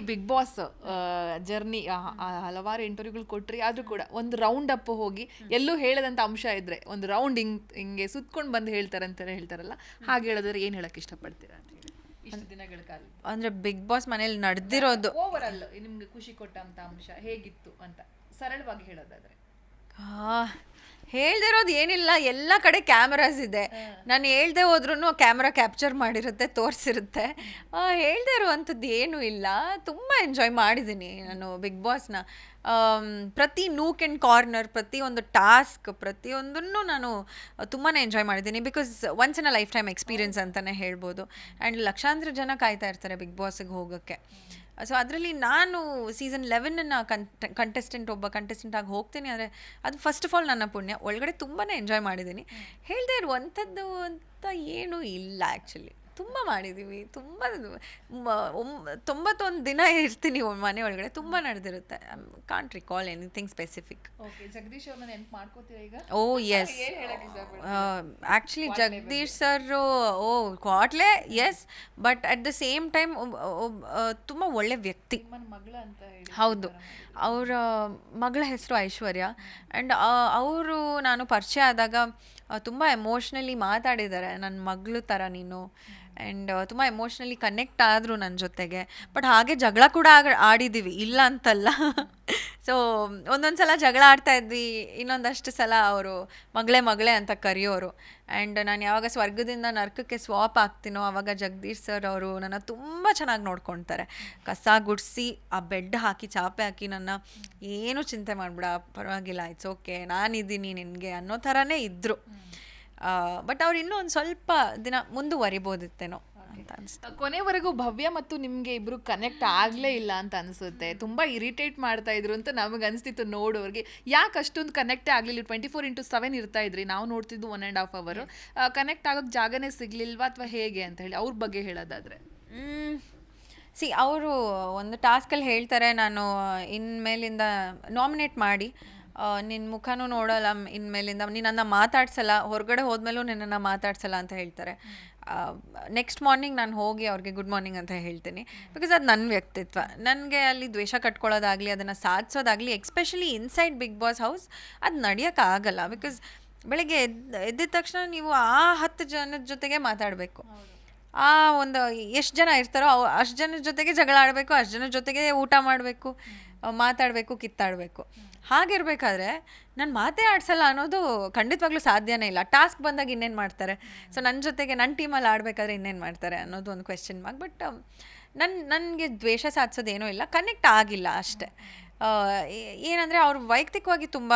Big boss journey ಹಲವಾರು ಇಂಟರ್ವ್ಯೂಗಳು ಕೊಟ್ರಿ ಆದ್ರೂ ಕೂಡ ಒಂದು ರೌಂಡ್ ಅಪ್ ಹೋಗಿ ಎಲ್ಲೂ ಹೇಳದಂತ ಅಂಶ ಇದ್ರೆ ಒಂದು ರೌಂಡ್ ಹಿಂಗ್ ಹಿಂಗೆ ಸುತ್ಕೊಂಡು ಬಂದು ಹೇಳ್ತಾರೆ ಅಂತ ಹೇಳ್ತಾರಲ್ಲ ಹಾಗೆ ಹೇಳಿದ್ರೆ ಏನು ಹೇಳಕ್ ಇಷ್ಟಪಡ್ತೀರಾ ಇಷ್ಟು ದಿನಗಳ ಕಾಲ. ಅಂದ್ರೆ ಬಿಗ್ ಬಾಸ್ ಮನೇಲಿ ನಡೆದಿರೋದು. ಓವರ್ ನಿಮ್ಗೆ ಖುಷಿ ಕೊಟ್ಟಂತ ಅಂಶ ಹೇಗಿತ್ತು ಅಂತ ಸರಳವಾಗಿ ಹೇಳೋದಾದ್ರೆ. ಹೇಳ್ದಿರೋದು ಏನಿಲ್ಲ ಎಲ್ಲ ಕಡೆ ಕ್ಯಾಮರಾಸ್ ಇದೆ. ನಾನು ಹೇಳ್ದೆ ಹೋದ್ರೂ ಕ್ಯಾಮ್ರಾ ಕ್ಯಾಪ್ಚರ್ ಮಾಡಿರುತ್ತೆ ತೋರಿಸಿರುತ್ತೆ. ಹೇಳ್ದೆ ಇರುವಂಥದ್ದು ಏನೂ ಇಲ್ಲ. ತುಂಬ ಎಂಜಾಯ್ ಮಾಡಿದ್ದೀನಿ ನಾನು ಬಿಗ್ ಬಾಸ್ನ ಪ್ರತಿ ನೂಕ್ ಆ್ಯಂಡ್ ಕಾರ್ನರ್ ಪ್ರತಿಯೊಂದು ಟಾಸ್ಕ್ ಪ್ರತಿಯೊಂದನ್ನು ನಾನು ತುಂಬಾ ಎಂಜಾಯ್ ಮಾಡಿದ್ದೀನಿ. Because once in a lifetime experience ಅಂತಲೇ ಹೇಳ್ಬೋದು. ಆ್ಯಂಡ್ ಲಕ್ಷಾಂತರ ಜನ ಕಾಯ್ತಾ ಇರ್ತಾರೆ ಬಿಗ್ ಬಾಸಿಗೆ ಹೋಗೋಕ್ಕೆ. ಸೊ ಅದರಲ್ಲಿ ನಾನು ಸೀಸನ್ ಲೆವೆನ್ನ ಕಂಟ ಕಂಟೆಸ್ಟೆಂಟ್ ಒಬ್ಬ ಕಂಟೆಸ್ಟೆಂಟ್ ಆಗಿ ಹೋಗ್ತೀನಿ. ಅಂದರೆ ಅದು ಫಸ್ಟ್ ಆಫ್ ಆಲ್ ನನ್ನ ಪುಣ್ಯ. ಒಳಗಡೆ ತುಂಬಾ ಎಂಜಾಯ್ ಮಾಡಿದ್ದೀನಿ. ಹೇಳದೆ ಇರುವಂಥದ್ದು ಅಂತ ಏನೂ ಇಲ್ಲ ಆ್ಯಕ್ಚುಲಿ ತುಂಬ ಮಾಡಿದ್ದೀವಿ ತುಂಬ ತೊಂಬತ್ತೊಂದು ದಿನ ಇರ್ತೀನಿ ಮನೆ ಒಳಗಡೆ. ತುಂಬ ನಡೆದಿರುತ್ತೆ. Can't recall anything specific oh yes? Actually Jagadish sir oh ಕ್ವಾಟ್ಲೆ yes but at the same time ತುಂಬ ಒಳ್ಳೆ ವ್ಯಕ್ತಿ. ಹೌದು. ಅವರ ಮಗಳ ಹೆಸರು ಐಶ್ವರ್ಯ. ಆ್ಯಂಡ್ ಅವರು ನಾನು ಪರಿಚಯ ಆದಾಗ ತುಂಬ ಎಮೋಷ್ನಲಿ ಮಾತಾಡಿದ್ದಾರೆ ನನ್ನ ಮಗಳು ಥರ ನೀನು. ಆ್ಯಂಡ್ ತುಂಬ ಎಮೋಷ್ನಲಿ ಕನೆಕ್ಟ್ ಆದರು ನನ್ನ ಜೊತೆಗೆ. ಬಟ್ ಹಾಗೆ ಜಗಳ ಕೂಡ ಆಡಿದ್ದೀವಿ ಇಲ್ಲ ಅಂತಲ್ಲ. ಸೊ ಒಂದೊಂದು ಸಲ ಜಗಳ ಆಡ್ತಾ ಇದ್ವಿ. ಇನ್ನೊಂದಷ್ಟು ಸಲ ಅವರು ಮಗಳೇ ಮಗಳೇ ಅಂತ ಕರೆಯೋರು. ಆ್ಯಂಡ್ ನಾನು ಯಾವಾಗ ಸ್ವರ್ಗದಿಂದ ನರ್ಕಕ್ಕೆ ಸ್ವಾಪ್ ಆಗ್ತೀನೋ ಆವಾಗ ಜಗದೀಶ್ ಸರ್ ಅವರು ನನ್ನ ತುಂಬ ಚೆನ್ನಾಗಿ ನೋಡ್ಕೊಳ್ತಾರೆ ಕಸ ಗುಡಿಸಿ, ಆ ಬೆಡ್ ಹಾಕಿ, ಚಾಪೆ ಹಾಕಿ ನನ್ನ ಏನು ಚಿಂತೆ ಮಾಡಿಬಿಡ. ಪರವಾಗಿಲ್ಲ ಇಟ್ಸ್ ಓಕೆ ನಾನಿದ್ದೀನಿ ನಿನಗೆ ಅನ್ನೋ ಥರನೇ ಇದ್ದರು ಬಟ್ ಅವ್ರು ಇನ್ನೂ ಒಂದು ಸ್ವಲ್ಪ ದಿನ ಮುಂದುವರಿಬೋದಿತ್ತೇನೋ ಅಂತ ಅನಿಸ್ತು. ಕೊನೆವರೆಗೂ ಭವ್ಯ ಮತ್ತು ನಿಮಗೆ ಇಬ್ರು ಕನೆಕ್ಟ್ ಆಗಲೇ ಇಲ್ಲ ಅಂತ ಅನ್ಸುತ್ತೆ. ತುಂಬಾ ಇರಿಟೇಟ್ ಮಾಡ್ತಾ ಇದ್ರು ಅಂತ ನಮಗೆ ಅನಿಸ್ತಿತ್ತು ನೋಡೋರಿಗೆ. ಯಾಕೆ ಅಷ್ಟೊಂದು ಕನೆಕ್ಟೇ ಆಗಲಿಲ್ಲ? ಟ್ವೆಂಟಿ ಫೋರ್ ಇಂಟು ಸೆವೆನ್ ಇರ್ತಾ ಇದ್ರಿ. ನಾವು ನೋಡ್ತಿದ್ದು ಒನ್ ಆ್ಯಂಡ್ ಹಾಫ್ ಅವರು ಕನೆಕ್ಟ್ ಆಗೋಕ್ಕೆ ಜಾಗನೇ ಸಿಗ್ಲಿಲ್ವಾ ಅಥವಾ ಹೇಗೆ ಅಂತ ಹೇಳಿ ಅವ್ರ ಬಗ್ಗೆ ಹೇಳೋದಾದ್ರೆ. ಸಿ ಅವರು ಒಂದು ಟಾಸ್ಕಲ್ಲಿ ಹೇಳ್ತಾರೆ ನಾನು ಇನ್ಮೇಲಿಂದ ನಾಮಿನೇಟ್ ಮಾಡಿ. ನಿನ್ನ ಮುಖನೂ ನೋಡಲ್ಲ ಇನ್ಮೇಲಿಂದ. ನಿನ್ನನ್ನು ಮಾತಾಡ್ಸಲ್ಲ, ಹೊರಗಡೆ ಹೋದ್ಮೇಲೂ ನಿನ್ನನ್ನು ಮಾತಾಡ್ಸಲ್ಲ ಅಂತ ಹೇಳ್ತಾರೆ. ನೆಕ್ಸ್ಟ್ ಮಾರ್ನಿಂಗ್ ನಾನು ಹೋಗಿ ಅವ್ರಿಗೆ ಗುಡ್ ಮಾರ್ನಿಂಗ್ ಅಂತ ಹೇಳ್ತೀನಿ. ಬಿಕಾಸ್ ಅದು ನನ್ನ ವ್ಯಕ್ತಿತ್ವ. ನನಗೆ ಅಲ್ಲಿ ದ್ವೇಷ ಕಟ್ಕೊಳ್ಳೋದಾಗಲಿ, ಅದನ್ನು ಸಾಧಿಸೋದಾಗಲಿ especially inside Bigg Boss house ಅದು ನಡೆಯೋಕ್ಕಾಗಲ್ಲ ಬಿಕಾಸ್ ಬೆಳಗ್ಗೆ ಎದ್ದ ಎದ್ದಿದ ತಕ್ಷಣ ನೀವು ಆ ಹತ್ತು ಜನದ ಜೊತೆಗೆ ಮಾತಾಡಬೇಕು. ಆ ಒಂದು ಎಷ್ಟು ಜನ ಇರ್ತಾರೋ ಅವು ಅಷ್ಟು ಜನರ ಜೊತೆಗೆ ಜಗಳ ಆಡಬೇಕು, ಅಷ್ಟು ಜನ ಜೊತೆಗೆ ಊಟ ಮಾಡಬೇಕು ಮಾತಾಡಬೇಕು, ಕಿತ್ತಾಡಬೇಕು. ಹಾಗಿರ್ಬೇಕಾದ್ರೆ ನಾನು ಮಾತೇ ಆಡ್ಸಲ್ಲ ಅನ್ನೋದು ಖಂಡಿತವಾಗ್ಲೂ ಸಾಧ್ಯನೇ ಇಲ್ಲ. ಟಾಸ್ಕ್ ಬಂದಾಗ ಇನ್ನೇನು ಮಾಡ್ತಾರೆ? ಸೊ ನನ್ನ ಜೊತೆಗೆ ನನ್ನ ಟೀಮಲ್ಲಿ ಆಡಬೇಕಾದ್ರೆ ಇನ್ನೇನು ಮಾಡ್ತಾರೆ ಅನ್ನೋದು ಒಂದು ಕ್ವೆಶನ್ ಮಾರ್ಕ್ ಬಟ್ ನನ್ನ ನನಗೆ ದ್ವೇಷ ಸಾಧಿಸೋದೇನೂ ಇಲ್ಲ. ಕನೆಕ್ಟ್ ಆಗಿಲ್ಲ ಅಷ್ಟೇ. ಏನಂದ್ರೆ ಅವ್ರು ವೈಯಕ್ತಿಕವಾಗಿ ತುಂಬ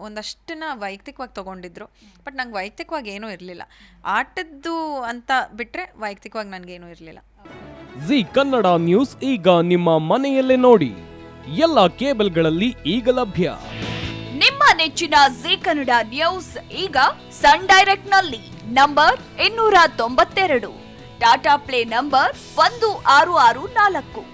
ಒಂದಷ್ಟನ್ನ ವೈಯಕ್ತಿಕವಾಗಿ ತೊಗೊಂಡಿದ್ರು. ಬಟ್ ನಂಗೆ ವೈಯಕ್ತಿಕವಾಗಿ ಏನೂ ಇರಲಿಲ್ಲ. ಆಟದ್ದು ಅಂತ ಬಿಟ್ಟರೆ ವೈಯಕ್ತಿಕವಾಗಿ ನನಗೇನೂ ಇರಲಿಲ್ಲ. ಜಿ ಕನ್ನಡ ನ್ಯೂಸ್ ಈಗ ನಿಮ್ಮ ಮನೆಯಲ್ಲೇ ನೋಡಿ. ಎಲ್ಲ ಕೇಬಲ್ಗಳಲ್ಲಿ ಈಗ ಲಭ್ಯ. ನಿಮ್ಮ ನೆಚ್ಚಿನ ಜಿ ಕನ್ನಡ ನ್ಯೂಸ್ ಈಗ ಸನ್ ಡೈರೆಕ್ಟ್ನಲ್ಲಿ ನಂಬರ್ ಇನ್ನೂರ ತೊಂಬತ್ತೆರಡು. ಟಾಟಾ ಪ್ಲೇ ನಂಬರ್ ಒಂದು ಆರು ಆರು ನಾಲ್ಕು.